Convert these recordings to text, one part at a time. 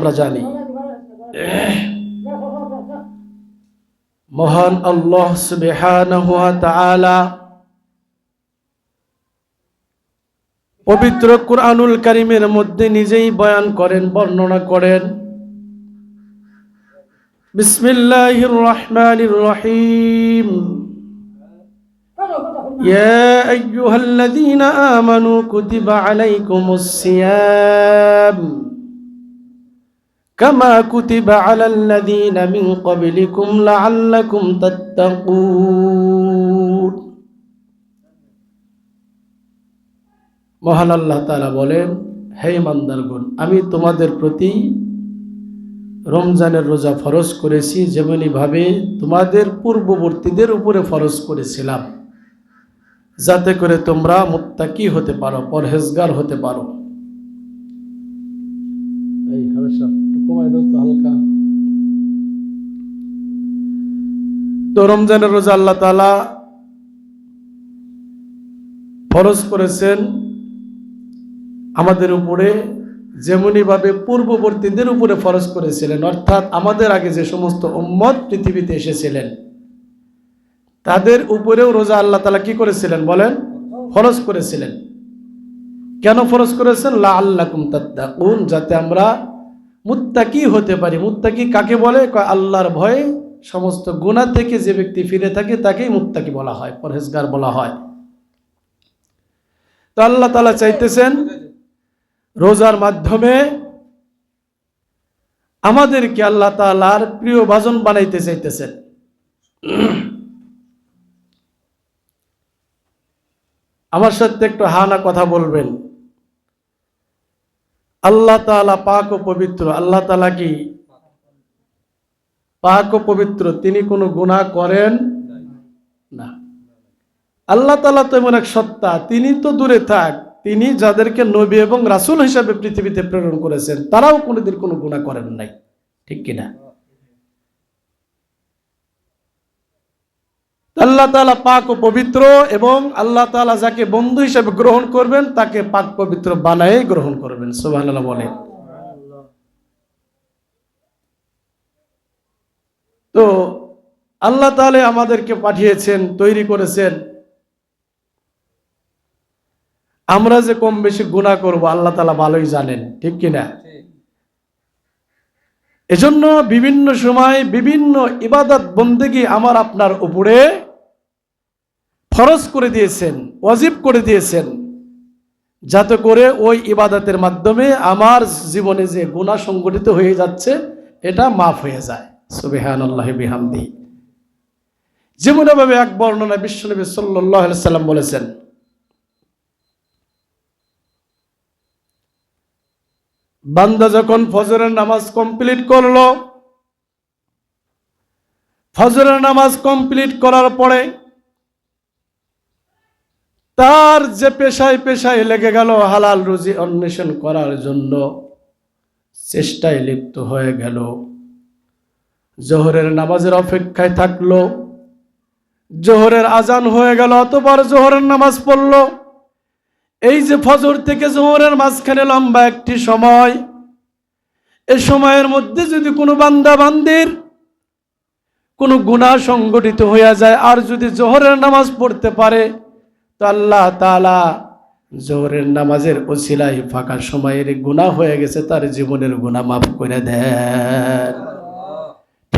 আমরা জানি মহান আল্লাহ সুবহানাহু ওয়া তাআলা পবিত্র কুরআনুল কারীমের মধ্যে নিজেই বয়ান করেন বর্ণনা করেন বিসমিল্লাহির রহমানির রহিম يا أيها الذين آمنوا كتب عليكم الصيام كما كتب على الذين من قبلكم لعلكم تتقون মহান আল্লাহ তাআলা বলেন হে ইমানদারগণ আমি তোমাদের প্রতি রমজানের রোজা ফরজ করেছি যেমনি ভাবে তোমাদের পূর্ববর্তীদের উপরে ফরজ করেছিলাম যাতে করে তোমরা মুত্তাকি হতে পারো পরহেজগার হতে পারো তো রমজানের রোজা আল্লাহ তাআলা ফরজ করেছেন আমাদের উপরে যেমনি ভাবে পূর্ববর্তীদের উপরে ফরজ করেছিলেন, অর্থাৎ আমাদের আগে যে সমস্ত উম্মত পৃথিবীতে এসেছিলেন, তাদের উপরেও রোজা আল্লাহ তালা কি করেছিলেন বলেন? ফরজ করেছিলেন। কেন ফরজ করেছেন? লা আল্লাহ কুমতাত্তাকুন যাতে আমরা মুত্তাকি হতে পারি। মুত্তাকি কাকে বলে? আল্লাহর ভয়ে সমস্ত গুণা থেকে যে ব্যক্তি ফিরে থাকে, তাকেই মুত্তাকি বলা হয়, পরহেজগার বলা হয়। তো আল্লাহ তালা চাইতেছেন, রোজার মাধ্যমে আমাদেরকে আল্লাহ তালার প্রিয় ভাজন বানাইতে চাইতেছেন। আমার সাথে একটু হানা কথা বলবেন। আল্লাহ তালা পাক ও পবিত্র, আল্লাহ তালা কি পাক ও পবিত্র, তিনি কোনো গুণা করেন না। আল্লাহ তালা তো এমন এক সত্তা, তিনি তো দূরে থাক, তিনি যাদেরকে নবী এবং রাসুল হিসাবে পৃথিবীতে প্রেরণ করেছেন, তারাও কোনোদিন কোনো গুণা করেন নাই। ঠিক কিনা আল্লাহ তালা পাক ও পবিত্র এবং আল্লাহ তালা যাকে বন্ধু হিসেবে গ্রহণ করবেন, তাকে পাক পবিত্র বানায় গ্রহণ করবেন সুবাহ বলে তো আল্লাহ তাহলে আমাদেরকে পাঠিয়েছেন, তৈরি করেছেন। আমরা যে কম বেশি গুণা করব, আল্লাহ তালা ভালোই জানেন, ঠিক কিনা এজন্য বিভিন্ন সময় বিভিন্ন ইবাদত বন্দেগি আমার আপনার উপরে ফরজ করে দিয়েছেন, ওয়াজিব করে দিয়েছেন, যাতে করে ওই ইবাদতের মাধ্যমে আমার জীবনে যে গুণা সংগঠিত হয়ে যাচ্ছে, এটা মাফ হয়ে যায়। বিহামদি। যেমনভাবে এক বর্ণনা বিশ্বনবী সাল্লাহ সাল্লাম বলেছেন, বান্দা যখন ফজরের নামাজ কমপ্লিট করল, ফজরের নামাজ কমপ্লিট করার পরে তার যে পেশায় পেশায় লেগে গেল হালাল রুজি অন্বেষণ করার জন্য চেষ্টায় লিপ্ত হয়ে গেল। জোহরের নামাজের অপেক্ষায় থাকল। জোহরের আজান হয়ে গেল, অতবার জোহরের নামাজ পড়ল। এই যে ফজর থেকে জোহরের মাঝখানে লম্বা একটি সময়, এ সময়ের মধ্যে যদি কোনো বান্দা বান্দির কোনো গুণা সংগঠিত হইয়া যায়, আর যদি জোহরের নামাজ পড়তে পারে, তো আল্লাহ তালা জোহরের নামাজের ওসিলাই ফাঁকা সময়ের গুণা হয়ে গেছে, তার জীবনের গুণা মাফ করে দেন।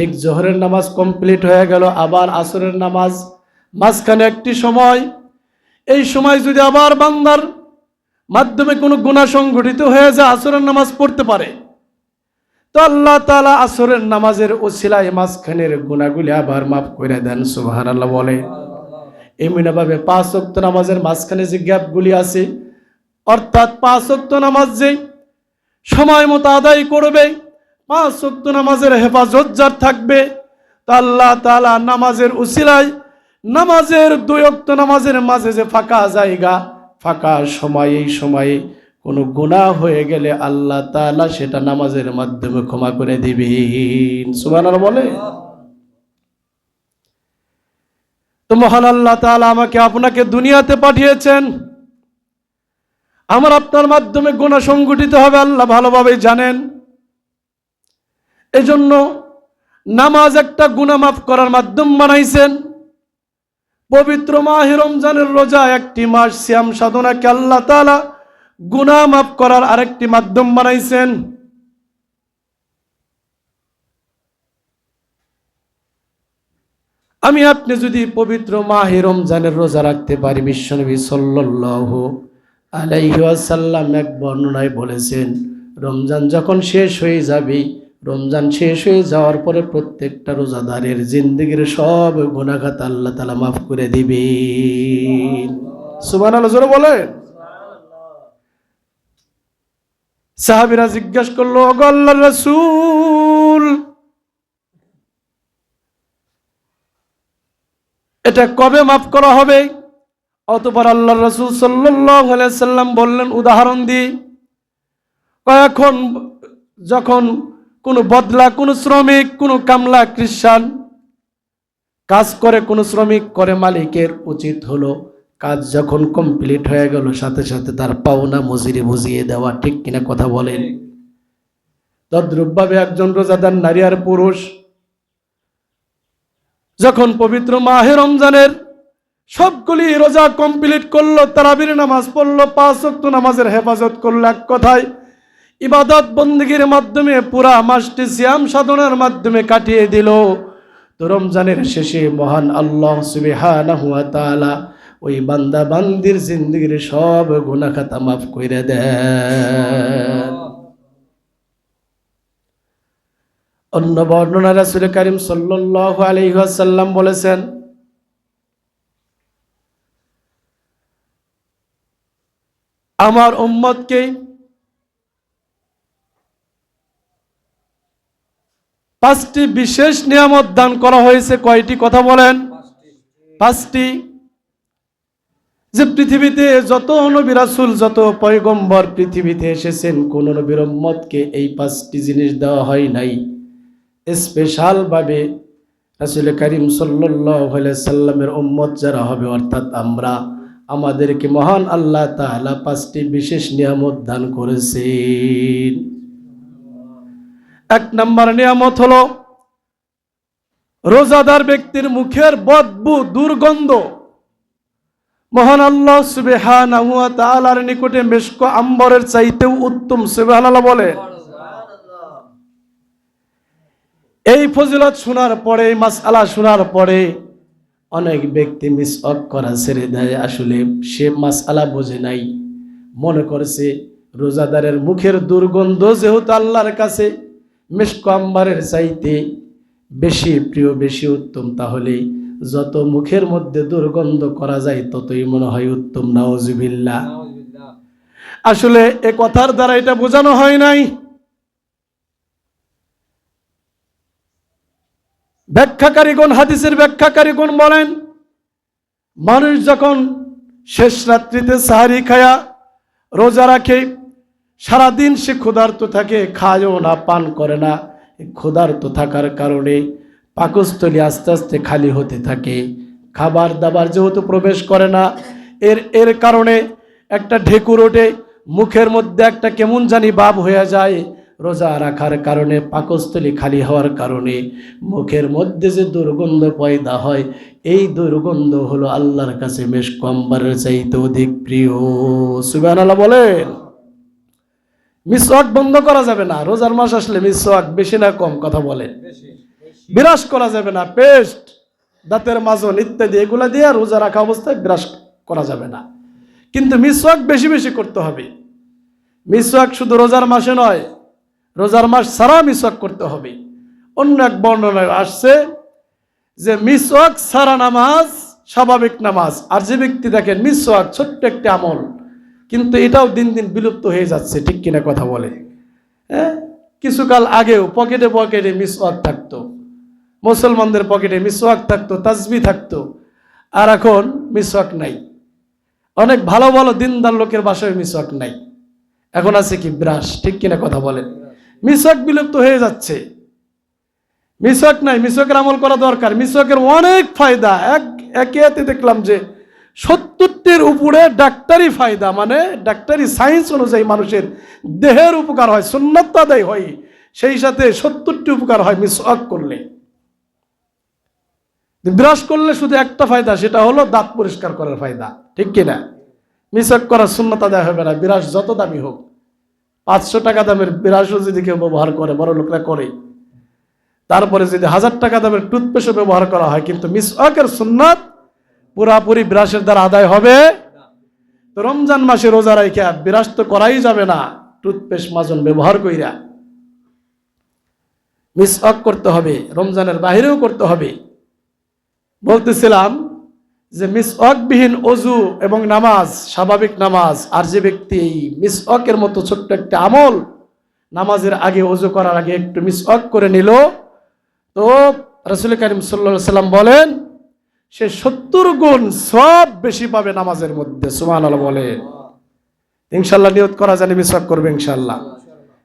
ঠিক জোহরের নামাজ কমপ্লিট হয়ে গেল, আবার আসরের নামাজ। মাঝখানে একটি সময়, এই সময় যদি আবার বান্দার মাধ্যমে কোনো গুণা সংঘটিত হয়ে যায়, আসরের নামাজ পড়তে পারে। তো আল্লাহ তালা আসরের নামাজের ওসিলাই মাঝখানের গুণাগুলি আবার মাফ করে দেন সুবাহান আল্লাহ বলে। এমনিভাবে পাঁচ অক্ত নামাজের মাঝখানে যে গ্যাপগুলি আছে, অর্থাৎ পাঁচ অক্ত নামাজ যে সময় মতো আদায় করবে পাঁচ অক্ত নামাজের হেফাজত যার থাকবে, তা আল্লাহ তালা নামাজের উসিলায়, নামাজের দুই অক্ত নামাজের মাঝে যে ফাঁকা জায়গা, ফাঁকা সময়, এই সময়ে কোনো গুণা হয়ে গেলে আল্লাহ তাআলা সেটা নামাজের মাধ্যমে ক্ষমা করে দিবেন। সুবহানাল্লাহ বলে? তো মহান আল্লাহ তাআলা আমাকে আপনাকে দুনিয়াতে পাঠিয়েছেন। আমার আপনার মাধ্যমে গুণা সংগঠিত হবে, আল্লাহ ভালোভাবে জানেন। এজন্য নামাজ একটা গুনাহ মাফ করার মাধ্যম বানাইছেন। পবিত্র মাহে রমজানের রোজা একটি মাস শ্যাম সাধনাকে আল্লাহ তাআলা গুনাহ মাফ করার আরেকটি মাধ্যম বানাইছেন। আমি আপনি যদি পবিত্র মাহে রমজানের রোজা রাখতে পারি, বিশ্বনবী সাল্লাল্লাহু আলাইহি ওয়াসাল্লাম এক বর্ণনায় বলেছেন, রমজান যখন শেষ হয়ে যাবে রমজান শেষ হয়ে যাওয়ার পরে প্রত্যেকটা রোজাদারের জিন্দগির সব গুনাহগাত আল্লাহ তালা মাফ করে দিবেন। সুবহানাল্লাহ, জোরে বলেন। সাহাবীরা জিজ্ঞাসা করল, ওগো রসুল, এটা কবে মাফ করা হবে? অতপর আল্লাহ রসুল সাল্লাম বললেন, উদাহরণ দিই। এখন যখন কোনো বদলা, কোনো শ্রমিক, কোনো কামলা খ্রিস্টান। কাজ করে, কোনো শ্রমিক করে মালিকের উচিত হলো। কাজ যখন কমপ্লিট হয়ে গেল, সাথে সাথে তার পাওনা মজুরি বুঝিয়ে দেওয়া, ঠিক কিনা কথা বলেন? তদ্রূপভাবে একজন রোজাদার নারী আর পুরুষ, যখন পবিত্র মাহে রমজানের সবগুলি রোজা কমপ্লিট করল, তারাবির নামাজ পড়ল, পাঁচ নামাজের হেফাজত করল, এক কথায় ইবাদত বন্দীগীর মাধ্যমে পুরা মাসটি সিয়াম সাধনার মাধ্যমে কাটিয়ে দিল। তো রমজানের শেষে মহান আল্লাহ তাআলা ওই বান্দা বান্দির জিন্দগির সব গুনাহ খাতা মাফ করে দেন। অন্য বর্ণনা রাসুল করিম সাল্লাল্লাহু আলাইহি ওয়াসাল্লাম বলেছেন, আমার উম্মতকে পাঁচটি বিশেষ নিয়ামত দান করা হয়েছে। কয়টি কথা বলেন? পাঁচটি। যে পৃথিবীতে যত নবী রাসূল, যত পয়গম্বর পৃথিবীতে এসেছেন, কোন নবীর উম্মতকে এই পাঁচটি জিনিস দেওয়া হয় নাই। স্পেশালভাবে রাসুল করিম সাল্লামের উম্মত যারা হবে, অর্থাৎ আমরা, আমাদেরকে মহান আল্লাহ তাআলা পাঁচটি বিশেষ নিয়ামত দান করেছেন। এক নম্বর নিয়ামত হলো, রোজাদার ব্যক্তির মুখের বদবু দুর্গন্ধ। মহান আল্লাহ তাআলার নিকটে মেশক আম্বরের চাইতেও উত্তম, সুবহানাল্লাহ বলেন এই ফজিলত শোনার পরে, এই মাসআলা শোনার পরে অনেক ব্যক্তি মিস অফ করা ছেড়ে দেয়। আসলে সে মাসআলা বোঝে নাই। মনে করছে, রোজাদারের মুখের দুর্গন্ধ যেহেতু আল্লাহর কাছে মিষ্ক আম্বারের চাইতে বেশি প্রিয় বেশি উত্তম তাহলে যত মুখের মধ্যে দুর্গন্ধ করা যায় ততই মনে হয় উত্তম। নাওজুবিল্লাহ আসলে এ কথার দ্বারা এটা বোঝানো হয় নাই। ব্যাখ্যাকারীগণ হাদিসের ব্যাখ্যাকারীগণ বলেন মানুষ যখন শেষ রাত্রিতে সাহারি খায়া রোজা রাখে সারাদিন সে ক্ষুধার্ত থাকে, খায়ও না, পান করে না। ক্ষুধার্ত থাকার কারণে পাকস্থলী আস্তে আস্তে খালি হতে থাকে। খাবার দাবার যেহেতু প্রবেশ করে না, এর এর কারণে একটা ঢেকুর ওঠে, মুখের মধ্যে একটা কেমন জানি ভাব হয়ে যায়, রোজা রাখার কারণে, পাকস্থলী খালি হওয়ার কারণে। মুখের মধ্যে যে দুর্গন্ধ পয়দা হয়, এই দুর্গন্ধ হলো আল্লাহর কাছে বেশ কম্বারের চাইতে অধিক প্রিয়। সুবান বলেন। মিসওয়াক বন্ধ করা যাবে না। রোজার মাস আসলে মিসওয়াক বেশি না কম কথা বলেন বিরাস করা যাবে না পেস্ট দাঁতের মাজন ইত্যাদি এগুলা দিয়ে রোজা রাখা অবস্থায় বিরাস করা যাবে না। কিন্তু মিসওয়াক বেশি বেশি করতে হবে। মিসওয়াক শুধু রোজার মাসে নয় রোজার মাস ছাড়া মিসওয়াক করতে হবে। অন্য এক বর্ণনায় আসছে যে মিসওয়াক সারা নামাজ স্বাভাবিক নামাজ। আর যে ব্যক্তি দেখেন মিসওয়াক ছোট্ট একটি আমল কিন্তু এটাও দিন দিন বিলুপ্ত হয়ে যাচ্ছে, ঠিক কিনা কথা বলে। হ্যাঁ? কিছুকাল আগেও পকেটে পকেটে মিসওয়াক থাকতো। মুসলমানদের পকেটে মিসওয়াক থাকতো, তাজবি থাকতো। আর এখন মিসওয়াক নাই। অনেক ভালো ভালো দিনদার লোকের বাসায় মিসওয়াক নাই। এখন আছে কি ব্রাশ, ঠিক কিনা কথা বলেন? মিসওয়াক বিলুপ্ত হয়ে যাচ্ছে। মিসওয়াক নাই, মিসওয়াকের আমল করা দরকার। মিসওয়াকের অনেক ফায়দা। এক, একে দেখলাম যে সত্তরটির উপরে ডাক্তারি ফায়দা মানে ডাক্তারি সায়েন্স অনুযায়ী মানুষের দেহের উপকার হয়, সুন্নত আদায় হয়, সেই সাথে সত্তরটি উপকার হয় মিসওয়াক করলে। ব্রাশ করলে শুধু একটা ফায়দা, সেটা হলো দাঁত পরিষ্কার করার ফায়দা, ঠিক কিনা মিসওয়াক করার শূন্যতা দেওয়া হবে না বিরাস যত দামি হোক। পাঁচশো টাকা দামের বিরাশও যদি কেউ ব্যবহার করে, বড় লোকরা করে। তারপরে যদি হাজার টাকা দামের টুথপেস্টও ব্যবহার করা হয়, কিন্তু মিস মিসওয়াকের সুন্নাত পুরাপুরি বিরাসের দ্বারা আদায় হবে। তো রমজান মাসে রোজা রাইখা বিরাস তো করাই যাবে না। টুথপেস্ট মাজন ব্যবহার কইরা। মিসওয়াক করতে হবে, রমজানের বাহিরেও করতে হবে। বলতেছিলাম যে মিসওয়াকবিহীন অজু এবং নামাজ, স্বাভাবিক নামাজ, আর যে ব্যক্তি এই মিসওয়াকের মতো ছোট্ট একটা আমল, নামাজের আগে অজু করার আগে একটু মিসওয়াক করে নিল, তো রসুল করিম সাল্লা সাল্লাম বলেন সে সত্তর গুণ সব বেশি পাবে নামাজের মধ্যে সুমান বলেন ইনশাল্লাহ নিয়ত করা জানি মিসওয়াক করবে ইনশাল্লাহ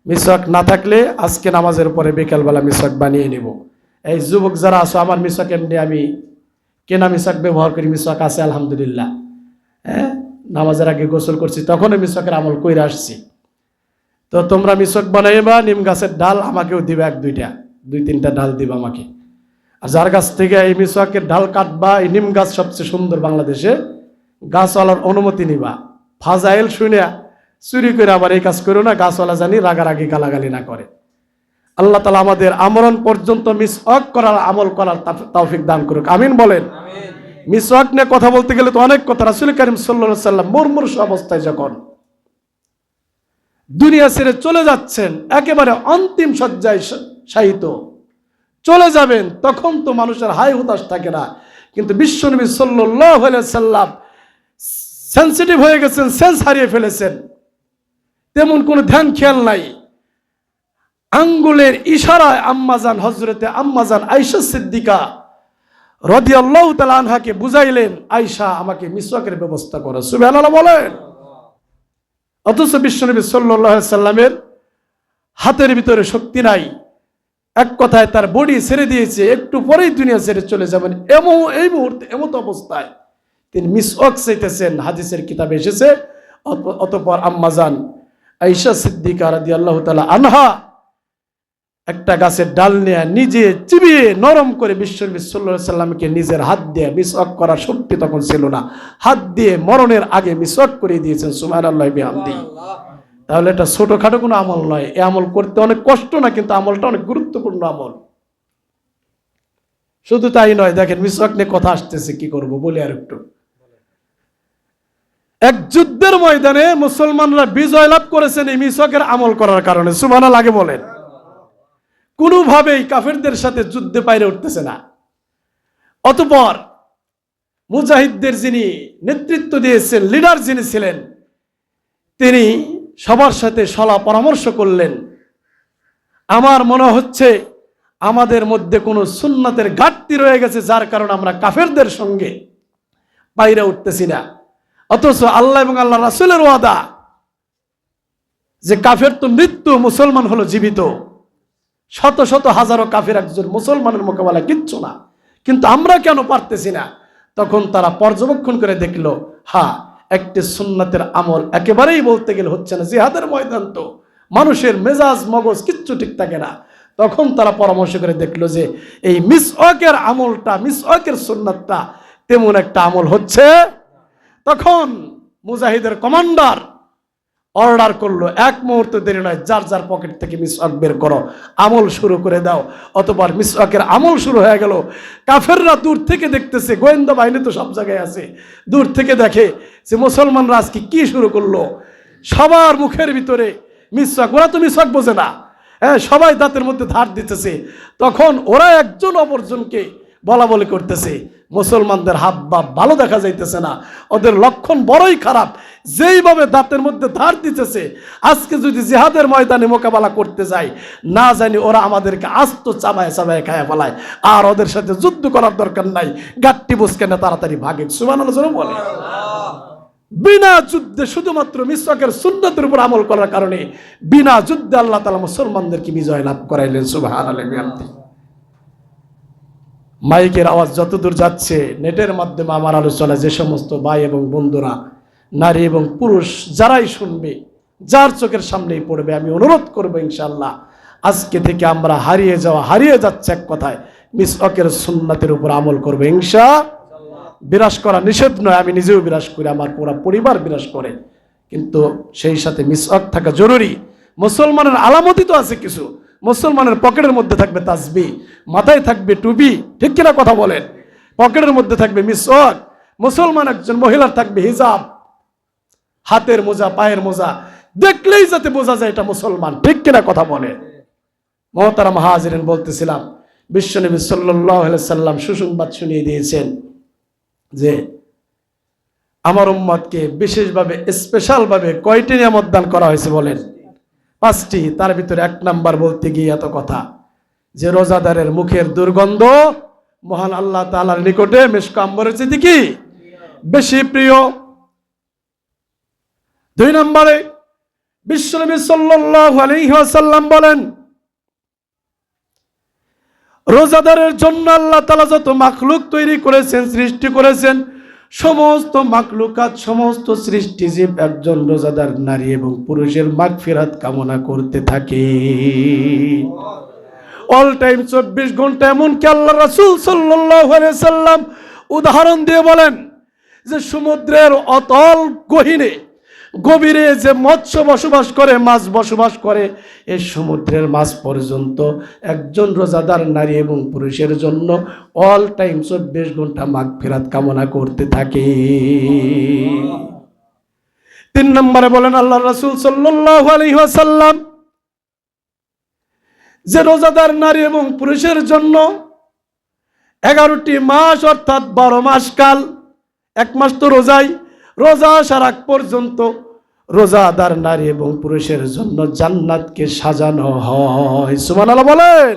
মিসওয়াক না থাকলে আজকে নামাজের পরে বিকালবেলা মিসওয়াক বানিয়ে নিব। এই যুবক যারা আছো, আমার মিসওয়াক এমনি আমি কেনা মিসওয়াক ব্যবহার করি, মিসওয়াক আছে, আলহামদুলিল্লাহ। হ্যাঁ নামাজের আগে গোসল করছি, তখনও মিসওয়াকের আমল কইরা আসছি। তো তোমরা মিসওয়াক বানাইবা, নিম গাছের ডাল আমাকেও দিবে এক দুইটা, দুই তিনটা ডাল দিবা আমাকে। আর যার গাছ থেকে এই মিসওয়াকের ডাল কাটবা এই নিম গাছ সবচেয়ে সুন্দর বাংলাদেশে গাছওয়ালার অনুমতি নিবা। ফাজাইল শুনে চুরি করে আবার এই কাজ করো না গাছওয়ালা জানি রাগারাগি গালাগালি না করে। আল্লাহ তালা আমাদের আমরণ পর্যন্ত মিস মিসওয়াক করার আমল করার তৌফিক দান করুক। আমিন বলেন। মিসওয়াক নিয়ে কথা বলতে গেলে তো অনেক কথা। রাসুল করিম সাল্লা সাল্লাম মুরমুরস অবস্থায় যখন দুনিয়া ছেড়ে চলে যাচ্ছেন একেবারে অন্তিম শয্যায় শায়িত। চলে যাবেন, তখন তো মানুষের হাই হতাশ থাকে না। কিন্তু বিশ্বনবী সাল্লাহ সাল্লাম সেন্সিটিভ হয়ে গেছেন সেন্স হারিয়ে ফেলেছেন। তেমন কোনো ধ্যান খেয়াল নাই। আঙ্গুলের ইশারায় আম্মাজান হজরতে আম্মাজান আইসা সিদ্দিকা রদি আল্লাহ আনহাকে বুঝাইলেন আয়সা আমাকে মিসওয়াকের ব্যবস্থা করো। সুবেহ বলেন। অথচ বিশ্বনবী সাল্লাহ সাল্লামের হাতের ভিতরে শক্তি নাই। এক কথায় তার বডি ছেড়ে দিয়েছে, একটু পরেই দুনিয়া ছেড়ে চলে যাবেন। এমন, এই মুহূর্তে এমত অবস্থায় তিনি মিসওয়াক চাইতেছেন হাদিসের কিতাবে এসেছে অতপর আম্মাজান আইসা সিদ্দিকা রাদি আল্লাহ তালা আনহা একটা গাছের ডাল নিয়ে নিজে চিবিয়ে নরম করে বিশ্বনবী সাল্লাহ সাল্লামকে নিজের হাত দিয়ে মিসওয়াক করার শক্তি তখন ছিল না। হাত দিয়ে মরণের আগে মিসওয়াক করে দিয়েছেন সুমায়ন আল্লাহ বিহামদি তাহলে এটা ছোটখাটো কোনো আমল নয়। এ আমল করতে অনেক কষ্ট না, কিন্তু আমলটা অনেক গুরুত্বপূর্ণ আমল। শুধু তাই নয়, দেখেন, মিসওয়াক নিয়ে কথা আসতেছে, কি করব, বলি আর একটু। এক যুদ্ধের ময়দানে মুসলমানরা বিজয় লাভ করেছেন এই মিসওয়াকের আমল করার কারণে সুমানা লাগে বলেন। কোনোভাবেই কাফেরদের সাথে যুদ্ধে বাইরে উঠতেছে না। অতপর মুজাহিদদের যিনি নেতৃত্ব দিয়েছেন, লিডার যিনি ছিলেন, তিনি সবার সাথে সলা পরামর্শ করলেন। আমার মনে হচ্ছে আমাদের মধ্যে কোনো সুন্নাতের ঘাটতি রয়ে গেছে, যার কারণে আমরা কাফেরদের সঙ্গে বাইরে উঠতেছি না। অথচ আল্লাহ এবং আল্লাহ রাসুলের ওয়াদা যে কাফের তো মৃত্যু, মুসলমান হলো জীবিত। শত শত হাজারো কাফের একজন মুসলমানের মোকাবেলা কিচ্ছু না। কিন্তু আমরা কেন পারতেছি না? তখন তারা পর্যবেক্ষণ করে দেখল হ্যাঁ একটি সুন্নাতের আমল একেবারেই বলতে গেলে হচ্ছে না। জিহাদের ময়দান তো। মানুষের মেজাজ, মগজ কিচ্ছু ঠিক থাকে না। তখন তারা পরামর্শ করে দেখল যে, এই মিস অকের আমলটা মিস অকের সুন্নাতটা তেমন একটা আমল হচ্ছে তখন মুজাহিদের কমান্ডার অর্ডার করল, এক মুহূর্ত দেরি নয়, যার যার পকেট থেকে মিসওয়াক বের করো, আমল শুরু করে দাও। অতবার মিসওয়াকের আমল শুরু হয়ে গেল। কাফেররা দূর থেকে দেখতেছে, গোয়েন্দা বাহিনী তো সব জায়গায় আছে। দূর থেকে দেখে যে মুসলমানরা আজকে কি শুরু করল। সবার মুখের ভিতরে মিসওয়াক ওরা তো মিসওয়াক বোঝে না। হ্যাঁ সবাই দাঁতের মধ্যে ধার দিতেছে। তখন ওরা একজন অপরজনকে বলা বলি করতেছে, মুসলমানদের হাত বা ভালো দেখা যাইতেছে না, ওদের লক্ষণ বড়ই খারাপ, যেইভাবে দাঁতের মধ্যে ধার দিতেছে, আজকে যদি জিহাদের ময়দানে মোকাবেলা করতে যাই, না জানি ওরা আমাদেরকে আস্ত চাবায় চাবায় খায় ফেলায়, আর ওদের সাথে যুদ্ধ করার দরকার নাই, গাট্টি বুসকে না তাড়াতাড়ি ভাগে সুমান আলোচনা বলে। বিনা যুদ্ধে শুধুমাত্র মিসওয়াকের সুন্নতের উপর আমল করার কারণে, বিনা যুদ্ধে আল্লাহ তালা মুসলমানদেরকে বিজয় লাভ করাইলেন সুবাহ মাইকের আওয়াজ যতদূর যাচ্ছে, নেটের মাধ্যমে আমার আলোচনা যে সমস্ত ভাই এবং বন্ধুরা, নারী এবং পুরুষ যারাই শুনবে, যার চোখের সামনেই পড়বে, আমি অনুরোধ করব ইনশাল্লাহ আজকে থেকে আমরা হারিয়ে যাওয়া, হারিয়ে যাচ্ছে এক কথায় মিস অকের সুন্নাতের উপর আমল করবে হিংসা বিরাজ করা নিষেধ নয়, আমি নিজেও বিরাজ করি, আমার পুরো পরিবার বিরাজ করে। কিন্তু সেই সাথে মিসওয়াক থাকা জরুরি। মুসলমানের আলামতি তো আছে কিছু। মুসলমানের পকেটের মধ্যে থাকবে তাসবি, মাথায় থাকবে টুপি, ঠিক কিনা কথা বলেন? পকেটের মধ্যে থাকবে মিসওয়াক, মুসলমান একজন মহিলার থাকবে হিজাব, হাতের মোজা, পায়ের মোজা, দেখলেই যাতে বোঝা যায় এটা মুসলমান, ঠিক কিনা কথা বলে মহতারা মহাজিরেন বলতেছিলাম বিশ্বনবী সাল্লাহ সাল্লাম সুসংবাদ শুনিয়ে দিয়েছেন যে আমার উম্মতকে বিশেষভাবে স্পেশালভাবে কয়টি নিয়ামত দান করা হয়েছে বলেন? পাঁচটি, তার ভিতরে এক নাম্বার বলতে গিয়ে এত কথা। যে রোজাদারের মুখের দুর্গন্ধ, মহান আল্লাহ তালার নিকটে মেশকাম্বরের চেয়ে কি? বেশি প্রিয়। দুই নম্বরে, বিশ্বনবী ওয়াসাল্লাম বলেন, রোজাদারের জন্য আল্লাহ তাআলা যত মাখলুক তৈরি করেছেন, সৃষ্টি করেছেন সমস্ত মাকলুকাত, সমস্ত সৃষ্টিজীব একজন রোজাদার নারী এবং পুরুষের মাগফিরাত কামনা করতে থাকে। অল টাইম চব্বিশ ঘণ্টা এমনকি আল্লাহ রাসুল সাল্লাম উদাহরণ দিয়ে বলেন যে সমুদ্রের অতল গহীনে গভীরে যে মৎস্য বসবাস করে, মাছ বসবাস করে, এ সমুদ্রের মাছ পর্যন্ত একজন রোজাদার নারী এবং পুরুষের জন্য অল টাইম চব্বিশ ঘণ্টা মাঘ ফেরাত কামনা করতে থাকে। তিন নম্বরে বলেন আল্লাহ রসুল সাল্লাহ আলহিহাসাল্লাম যে রোজাদার নারী এবং পুরুষের জন্য এগারোটি মাস অর্থাৎ বারো মাস কাল, এক মাস তো রোজাই, রোজা আগ পর্যন্ত রোজাদার নারী এবং পুরুষের জন্য জান্নাতকে সাজানো হয়। সুমান আল্লাহ বলেন।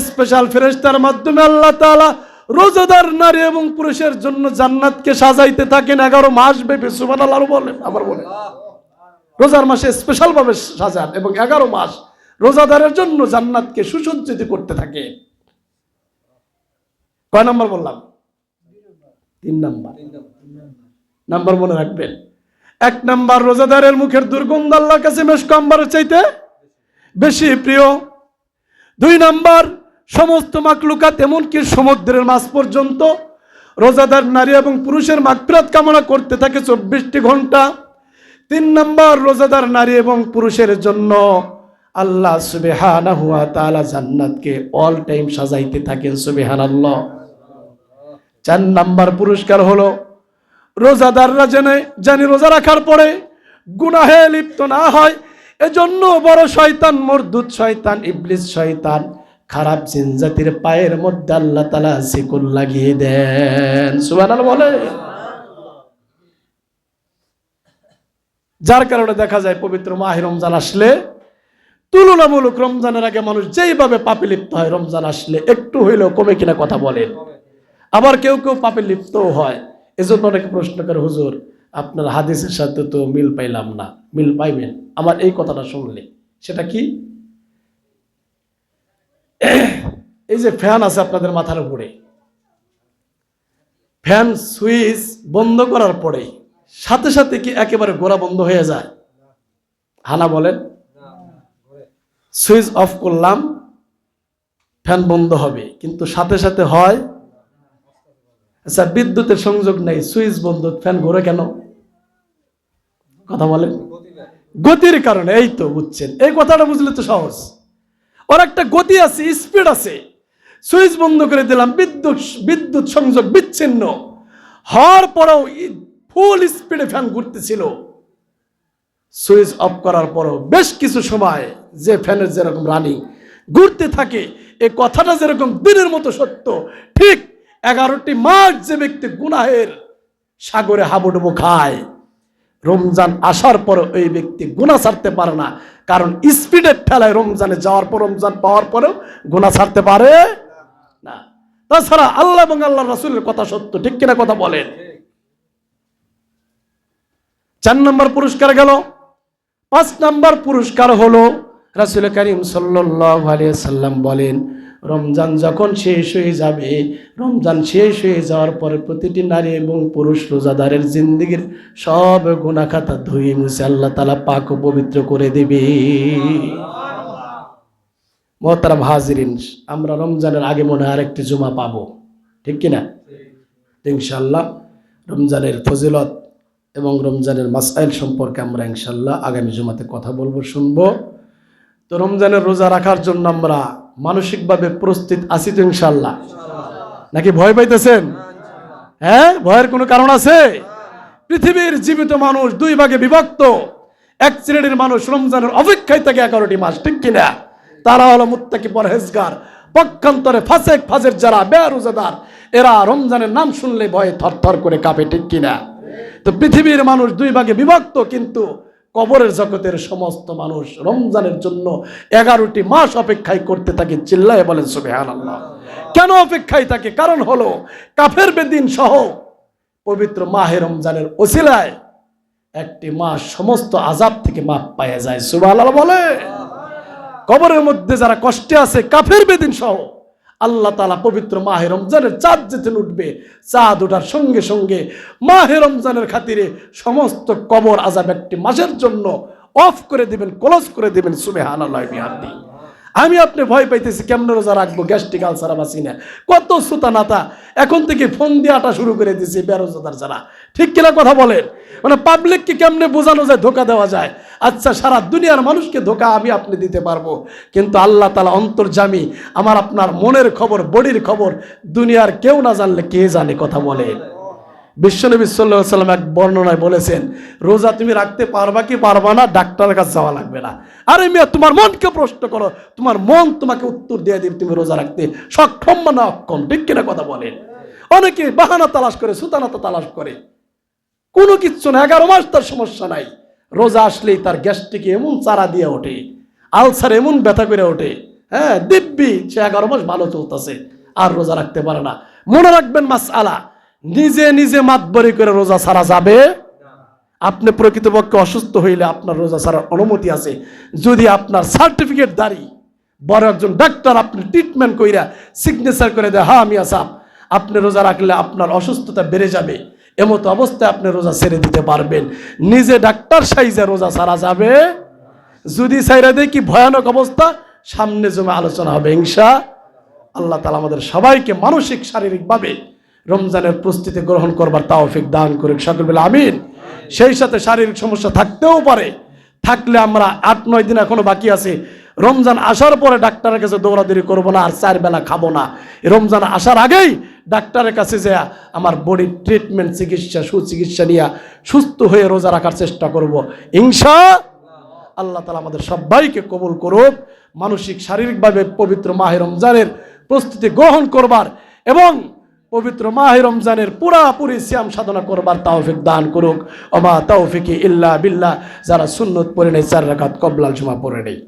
স্পেশাল ফেরেস্তার মাধ্যমে আল্লাহ তাআলা রোজাদার নারী এবং পুরুষের জন্য জান্নাতকে সাজাইতে থাকেন এগারো মাস ব্যাপী। সুমান আল্লাহ বলেন আবার বলেন রোজার মাসে স্পেশাল ভাবে সাজান এবং এগারো মাস রোজাদারের জন্য জান্নাতকে সুসজ্জিত করতে থাকে। কয় নম্বর বললাম? তিন নাম্বার। নাম্বার মনে রাখবেন। এক নাম্বার রোজাদারের মুখের দুর্গন্ধ আল্লাহর কাছে বেশ মেশকাম্বারের চাইতে বেশি প্রিয়। দুই নাম্বার, সমস্ত মাকলুকাত এমনকি সমুদ্রের মাছ পর্যন্ত রোজাদার নারী এবং পুরুষের মাকফিরাত কামনা করতে থাকে চব্বিশটি ঘণ্টা। তিন নাম্বার, রোজাদার নারী এবং পুরুষের জন্য আল্লাহ সুবেহানা হুয়া তাআলা জান্নাতকে অল টাইম সাজাইতে থাকেন সুবেহানাল্লাহ। চার নাম্বার পুরস্কার হলো রোজাদাররা জেনে, জানি রোজা রাখার পরে গুনাহে লিপ্ত না হয়, এজন্য বড় শয়তান মরদুদ শয়তান, ইবলিস শয়তান, খারাপ জিনজাতির পায়ের মধ্যে আল্লাহ তালা শিকুল লাগিয়ে দেন। সুবান বলে। যার কারণে দেখা যায় পবিত্র মাহে রমজান আসলে, তুলনামূলক রমজানের আগে মানুষ যেইভাবে পাপে লিপ্ত হয়, রমজান আসলে একটু হইলেও কমে কিনা কথা বলেন। আবার কেউ কেউ পাপে লিপ্তও হয়। এজন্য অনেকে প্রশ্ন করে, হুজুর, আপনার হাদিসের সাথে তো মিল পাইলাম না। মিল পাইবেন? আমার এই কথাটা শুনলে। সেটা কি? এই যে ফ্যান আছে আপনাদের মাথার উপরে। ফ্যান সুইচ বন্ধ করার পরে সাথে সাথে কি একেবারে গোড়া বন্ধ হয়ে যায়? হানা বলেন। সুইচ অফ করলাম, ফ্যান বন্ধ হবে। কিন্তু সাথে সাথে হয় আচ্ছা বিদ্যুতের সংযোগ নেই, সুইচ বন্ধ, ফ্যান ঘুরে কেন? কথা বলেন। গতির কারণে, এই তো বুঝছেন। এই কথাটা বুঝলে তো সহজ। ওর একটা গতি আছে, স্পিড আছে। সুইচ বন্ধ করে দিলাম, বিদ্যুৎ বিদ্যুৎ সংযোগ বিচ্ছিন্ন। হওয়ার পরেও ফুল স্পিডে ফ্যান ঘুরতেছিল। সুইচ অফ করার পরও বেশ কিছু সময় যে ফ্যানের যেরকম রানিং ঘুরতে থাকে, এ কথাটা যেরকম দিনের মতো সত্য, ঠিক এগারোটি মাস যে ব্যক্তি গুনাহের সাগরে হাবুডুবু খায়, রমজান আসার পর ওই ব্যক্তি গুণা ছাড়তে পারে না। কারণ স্পিডের ঠেলায় রমজানে যাওয়ার পর, রমজান পাওয়ার পরেও গুণা ছাড়তে পারে না। তাছাড়া আল্লাহ এবং আল্লাহ রাসুলের কথা সত্য, ঠিক কিনা কথা বলেন? চার নম্বর পুরস্কার গেল। পাঁচ নম্বর পুরস্কার হলো রাসুল করিম সাল্লাহ আলিয়া সাল্লাম বলেন রমজান যখন শেষ হয়ে যাবে, রমজান শেষ হয়ে যাওয়ার পরে প্রতিটি নারী এবং পুরুষ রোজাদারের জিন্দিগির সব গুণাখাতা ধুয়ে মুছে আল্লাহ তালা পাক পবিত্র করে দেবে। মোহতারাম হাজিরিন, আমরা রমজানের আগে মনে হয় আরেকটি জুমা পাবো। ঠিক কিনা ইনশাল্লাহ রমজানের ফজিলত এবং রমজানের মাসাইল সম্পর্কে আমরা ইনশাল্লাহ আগামী জুমাতে কথা বলব, শুনব। তো রমজানের রোজা রাখার জন্য আমরা মানসিকভাবে প্রস্তুত আছি তো ইনশাল্লাহ নাকি ভয় পাইতেছেন? হ্যাঁ ভয়ের কোনো কারণ আছে? পৃথিবীর জীবিত মানুষ দুই ভাগে বিভক্ত। এক শ্রেণির মানুষ রমজানের অপেক্ষায় থাকে এগারোটি মাস, ঠিক কিনা? তারা হলো মুত্তাকি পরহেজগার, পক্ষান্তরে ফাসেক ফাজের যারা বেরোজাদার এরা রমজানের নাম শুনলে ভয়ে থরথর করে কাঁপে, ঠিক কিনা? তো পৃথিবীর মানুষ দুই ভাগে বিভক্ত, কিন্তু কবরের জগতের সমস্ত মানুষ রমজানের জন্য এগারোটি মাস অপেক্ষায় করতে থাকে, চিল্লায় বলেন সুবেহান আল্লাহ কেন অপেক্ষায় থাকে? কারণ হলো, কাফের বেদিন সহ পবিত্র মাহে রমজানের ওসিলায় একটি মাস সমস্ত আজাব থেকে মাপ পাওয়া যায় সুবাহ বলে কবরের মধ্যে যারা কষ্টে আছে, কাফের বেদিন সহ আল্লাহ তালা পবিত্র মাহে রমজানের চাঁদ যেতে উঠবে, চাঁদ ওঠার সঙ্গে সঙ্গে মাহে রমজানের খাতিরে সমস্ত কবর আজাব একটি মাসের জন্য অফ করে দেবেন ক্লোজ করে দেবেন সুবেহান আল্লাহ বিহাদি আমি আপনি ভয় পাইতেছি, কেমন রোজা রাখব? গ্যাস্ট্রিক আলসার বাসি না কত সুতা নাতা, এখন থেকে ফোন দিয়ে আটা শুরু করে দিয়েছি বেরোজাদার যারা। ঠিক কিনা কথা বলেন? মানে পাবলিককে কেমনে বোঝানো যায়, ধোকা দেওয়া যায়? আচ্ছা সারা দুনিয়ার মানুষকে ধোকা আমি আপনি দিতে পারব। কিন্তু আল্লাহ তালা অন্তর্জামী, আমার আপনার মনের খবর, বডির খবর, দুনিয়ার কেউ না জানলে কে জানে কথা বলে? বিশ্বনবী সাল্লাহ সাল্লাম এক বর্ণনায় বলেছেন, রোজা তুমি রাখতে পারবা কি পারবা না, ডাক্তারের কাছে যাওয়া লাগবে না। আরে মিয়া, তোমার মনকে প্রশ্ন করো, তোমার মন তোমাকে উত্তর দিয়ে দিবে তুমি রোজা রাখতে। সক্ষম না অক্ষম, ঠিক কিনা কথা বলেন? অনেকে বাহানা তালাশ করে সুতানাতা তালাশ করে। কোনো কিচ্ছু না, এগারো মাস তার সমস্যা নাই। রোজা আসলেই তার গ্যাস্ট্রিকে এমন চারা দিয়ে ওঠে, আলসার এমন ব্যথা করে ওঠে। হ্যাঁ দিব্যি, সে এগারো মাস ভালো চলতেছে, আর রোজা রাখতে পারে না। মনে রাখবেন মাস আলা নিজে নিজে মাতবরি করে রোজা ছাড়া যাবে? আপনি প্রকৃতপক্ষে অসুস্থ হইলে আপনার রোজা ছাড়ার অনুমতি আছে। যদি আপনার সার্টিফিকেট দাঁড়ি, বড় একজন ডাক্তার আপনি ট্রিটমেন্ট কইরা সিগনেচার করে দেয় হ্যাঁ আমি আসাম আপনি রোজা রাখলে আপনার অসুস্থতা বেড়ে যাবে। এমতো অবস্থায় আপনি রোজা ছেড়ে দিতে পারবেন। নিজে ডাক্তার সাইজে রোজা ছাড়া যাবে? যদি সাইরা দেয় কি ভয়ানক অবস্থা? সামনে জমে আলোচনা হবে হিংসা আল্লাহ তালা আমাদের সবাইকে মানসিক, শারীরিকভাবে রমজানের প্রস্তুতি গ্রহণ করবার তাওফিক দান করুক সকল আমিন। সেই সাথে শারীরিক সমস্যা থাকতেও পারে। থাকলে আমরা আট, নয় দিন এখনও বাকি আছে। রমজান আসার পরে ডাক্তারের কাছে দৌড়াদৌড়ি করব না, আর চার বেলা খাব না। রমজান আসার আগেই ডাক্তারের কাছে যে আমার বডির ট্রিটমেন্ট, চিকিৎসা, সুচিকিৎসা নিয়ে সুস্থ হয়ে রোজা রাখার চেষ্টা করব। ইনশা আল্লাহ তালা আমাদের সবাইকে কবুল করুক, মানসিক, শারীরিকভাবে পবিত্র মাহে রমজানের প্রস্তুতি গ্রহণ করবার এবং পবিত্র মাহে রমজানের পুরাপুরি শ্যাম সাধনা করবার তাওফিক দান করুক। অমা তাওফিকি ইল্লা বিল্লা যারা সুন্নত পরে নেই, চার রাখাত কবলাল জুমা পড়ে নেই।